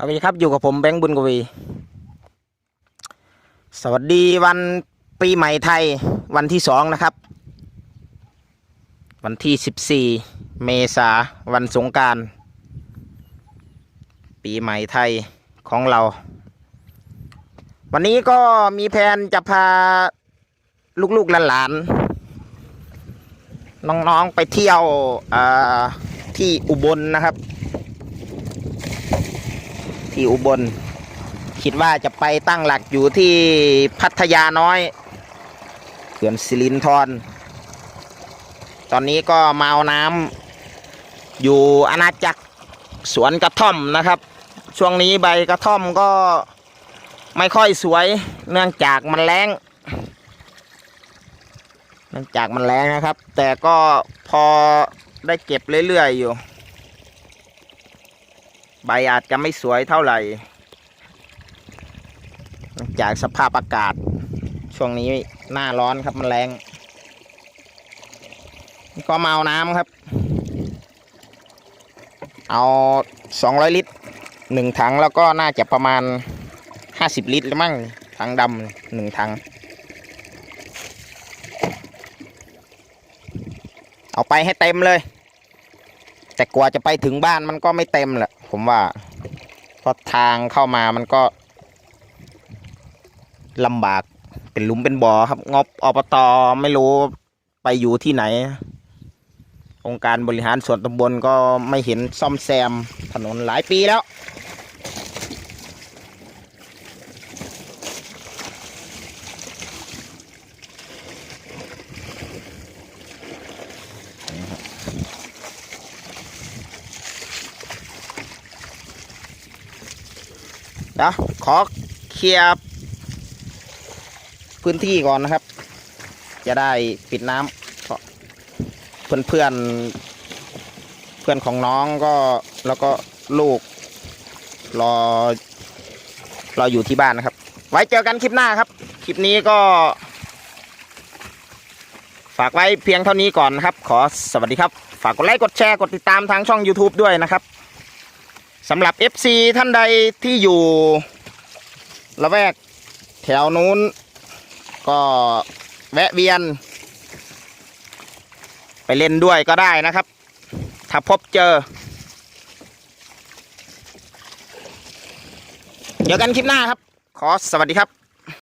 ครับสวัสดีครับอยู่กับผมแบงค์บุญกวี สวัสดีวันปีใหม่ไทยวันที่สองนะครับ วันที่สิบสี่เมษาวันสงการ ปีใหม่ไทยของเรา วันนี้ก็มีแผนจะพาลูกๆหลานๆน้องๆไปเที่ยวที่อุบลนะครับ ที่อุบล คิดว่าจะไปตั้งหลักอยู่ที่พัทยาน้อยเขื่อนสิรินธรตอนนี้ก็มาเอาน้ำอยู่อาณาจักรสวนกระท่อมนะครับ ช่วงนี้ใบกระท่อมก็ไม่ค่อยสวยเนื่องจากมันแรงเนื่องจากมันแรงนะครับ แต่ก็พอได้เก็บเรื่อยๆอยู่ ใบอาจจะไม่สวยเท่าไหร่ จากสภาพอากาศ ช่วงนี้หน้าร้อนครับมันแรงก็เอาน้ำครับ เอาสองร้อยลิตรหนึ่งถังแล้วก็น่าจะประมาณห้าสิบลิตรแล้วมั้งถังดำหนึ่งถัง เอาไปให้เต็มเลย แต่กว่าจะไปถึงบ้านมันก็ไม่เต็มแหละผมว่าเพราะทางเข้ามามันก็ลำบากเป็นหลุมเป็นบ่อครับ งบอบตไม่รู้ไปอยู่ที่ไหน องค์การบริหารส่วนตำบลก็ไม่เห็นซ่อมแซมถนนหลายปีแล้ว เดี๋ยวขอเคลียร์พื้นที่ก่อนนะครับ จะได้ปิดน้ำเพื่อนเพื่อนเพื่อนของน้องก็แล้วก็ลูก รอ รออยู่ที่บ้านนะครับ ไว้เจอกันคลิปหน้าครับ คลิปนี้ก็ ฝากไว้เพียงเท่านี้ก่อนนะครับ ขอสวัสดีครับ ฝากกดไลค์กดแชร์กดติดตามทางช่อง YouTube ด้วยนะครับ สำหรับ FC ท่านใดที่อยู่ละแวกแถวนู้น ก็แวะเวียน ไปเล่นด้วยก็ได้นะครับ ถ้าพบเจอ เจอกันคลิปหน้าครับ ขอสวัสดีครับ